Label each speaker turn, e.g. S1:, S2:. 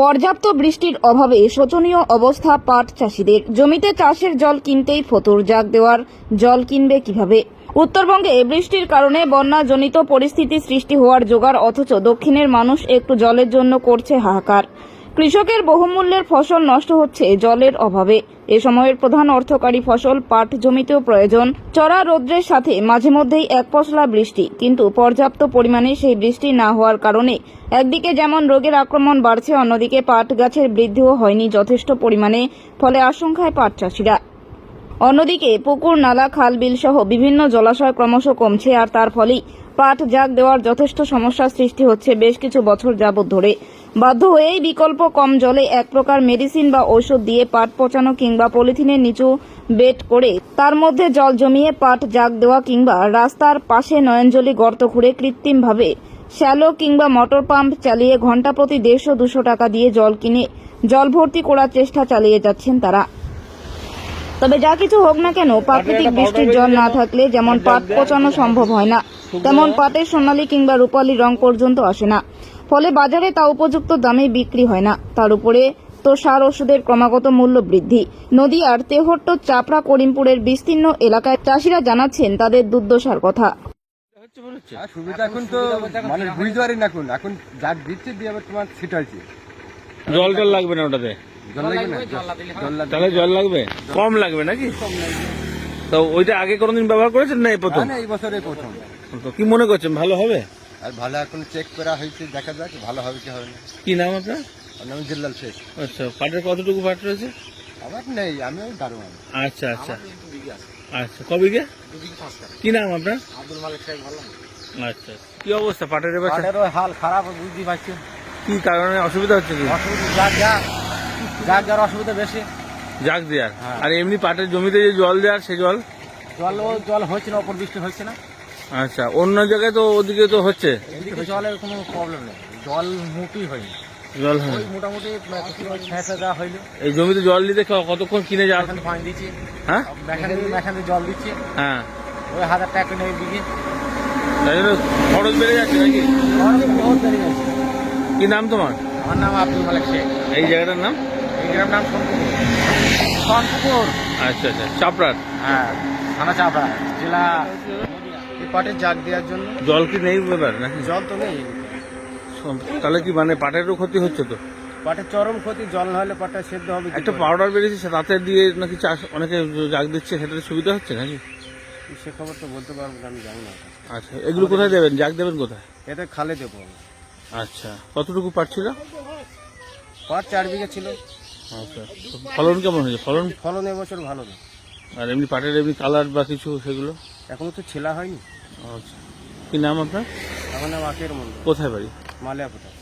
S1: পর্যাপ্ত বৃষ্টির অভাবে শোচনীয় অবস্থা পাট চাষিদের। জমিতে চাষের জল কিনতেই ফতুর জাগ দেওয়ার। জল কিনবে কীভাবে? উত্তরবঙ্গে বৃষ্টির কারণে বন্যাজনিত পরিস্থিতি সৃষ্টি হওয়ার জোগাড়, অথচ দক্ষিণের মানুষ একটু জলের জন্য করছে হাহাকার। কৃষকের বহুমূল্যের ফসল নষ্ট হচ্ছে জলের অভাবে। এ সময়ের প্রধান অর্থকারী ফসল, পাট, জমিতেও প্রয়োজন। চড়া রৌদ্রের সাথে মাঝে মধ্যেই এক পশলা বৃষ্টি। কিন্তু পর্যাপ্ত পরিমাণে সেই বৃষ্টি না হওয়ার কারণে একদিকে যেমন রোগের আক্রমণ বাড়ছে, অন্যদিকে পাট গাছের বৃদ্ধিও হয়নি যথেষ্ট পরিমাণে, ফলে আশঙ্কায় পাট চাষিরা। অন্যদিকে পুকুর, নালা, খাল বিল সহ বিভিন্ন জলাশয় ক্রমশ কমছে, আর তার ফলেই পাট জাগ দেওয়ার যথেষ্ট সমস্যার সৃষ্টি হচ্ছে বেশ কিছু বছর যাবৎ ধরে। বাধ্য হয়েই বিকল্প কম জলে এক প্রকার মেডিসিন বা ঔষধ দিয়ে পাট পচানো কিংবা পলিথিনের নিচু বেড করে তার মধ্যে জল জমিয়ে পাট জাগ দেওয়া কিংবা রাস্তার পাশে নয়নজলি গর্ত খুঁড়ে কৃত্রিমভাবে শ্যালো কিংবা মোটর পাম্প চালিয়ে ঘণ্টা প্রতি দেড়শো দুশো টাকা দিয়ে জল কিনে জল ভর্তি করার চেষ্টা চালিয়ে যাচ্ছেন তারা। তবে যা কিছু হোক না কেন প্রাকৃতিক বৃষ্টির জল না থাকলে যেমন পাট পচানো সম্ভব হয় না তেমন পাটের সোনালী কিংবা রূপালী রং পর্যন্ত আসে না। ফলে বাজারে তা উপযুক্ত দামে বিক্রি হয় না। তার উপরে তো সার ওষুধের ক্রমাগত মূল্য বৃদ্ধি। নদীয়ার তেহট্ট চাপড়া করিমপুরের বিস্তীর্ণ এলাকায় চাষিরা জানাচ্ছেন তাদের দুর্দশার কথা।
S2: মনে হচ্ছে
S3: আর সুবিধা এখন তো মানে বুঝতে পারি না এখন। এখন যাক দিচ্ছে দিয়ে আবার তোমার ছিটাইছে
S2: জল টল লাগবে না ওটাতে?
S3: জল লাগবে না? জল লাগবে
S2: তাহলে জল লাগবে? কম লাগবে নাকি? তো ওইটা আগে কোনোদিন ব্যবহার করেছেন না এই প্রথম?
S3: না, না, এই বছরে প্রথম।
S2: তো কি মনে করছেন ভালো হবে?
S3: আর ভালো এখন চেক করা হয়েছে দেখা যাক ভালো হবে কি হবে না।
S2: কি নাম আপনার?
S3: আর নাম জিল্লাল শেখ।
S2: আচ্ছা পাটের কতটুকু পাট রয়েছে?
S3: আমার নেই আমি ওই দারোয়ান।
S2: আচ্ছা আচ্ছা। আচ্ছা কবে কবিকে কি নাম আপনার?
S3: আব্দুল মালিক সাহেব ভালো
S2: আচ্ছা কি অবস্থা পাটের এবার
S3: পাটেরও হাল খারাপ বুঝতে পারছি
S2: কি কারণে অসুবিধা হচ্ছে কি?
S3: অসুবিধা যাক যা। যাক যার অসুবিধা বেশি।
S2: জাগ দেওয়ার
S3: হ্যাঁ।
S2: আর এমনি পাটের জমিতে যে জল দেওয়ার সে জল?
S3: জল জল হচ্ছে না অপর বৃষ্টি হচ্ছে না।
S2: আচ্ছা অন্য জায়গায় তো ওদিকে তো হচ্ছে।
S3: এদিকে জলের কোনো প্রবলেম নেই। জল মুটি হয়নি।
S2: জল হয়
S3: মোটামুটি ছেঁচা যা হইল।
S2: এই জমিতে জল দিতে কতক্ষণ কিনে যাওয়া
S3: এখানে পানি দিচ্ছি।
S2: হ্যাঁ?
S3: মেখানে জল দিচ্ছে।
S2: হ্যাঁ।
S3: ওই হাজার টাকা নেই বিঘে
S2: তাই জন্য খরচ বেড়ে যাচ্ছে নাকি?
S3: বহুত বেড়ে গেছে
S2: কি নাম তোমার?
S3: আমার নাম আব্দুল মালিক শেখ।
S2: এই জায়গাটার নাম?
S3: এই গ্রাম নাম সোনপুকুর। সোনপুকুর।
S2: আচ্ছা আচ্ছা। চাপড়ার?
S3: হ্যাঁ থানা চাপড়া জেলা এই পাটের জাগ দেওয়ার জন্য।
S2: জল কি নেই এবার নাকি?
S3: জল তো নেই।
S2: তাহলে কি মানে পাটেরও ক্ষতি হচ্ছে তো?
S3: পাটের চরম ক্ষতি জল না হলে পাটটা সেদ্ধ হবে
S2: একটা পাউডার বেরিয়েছে তাতে দিয়ে নাকি চাষ অনেকে জাগ দিচ্ছে সেটাতে সুবিধা হচ্ছে নাকি?
S3: সে খবর তো বলতে পারব না, আমি জানি না
S2: আচ্ছা এগুলো কোথায় দেবেন? জাগ দেবেন কোথায়?
S3: এতে খালে দেবো
S2: আচ্ছা কতটুকু পাচ্ছিল
S3: পাট চার বিঘা ছিল।
S2: আচ্ছা ফলন কেমন হয়েছে? ফলন?
S3: ফলন এবছর ভালো না।
S2: আর এমনি পাটের এমনি কালার বা কিছু সেগুলো?
S3: এখনও তো ছেলা হয়নি।
S2: আচ্ছা। কি নাম আপনার?
S3: আমার নাম আকের মন্ডল
S2: কোথায় বাড়ি?
S3: মালিয়া কোথায়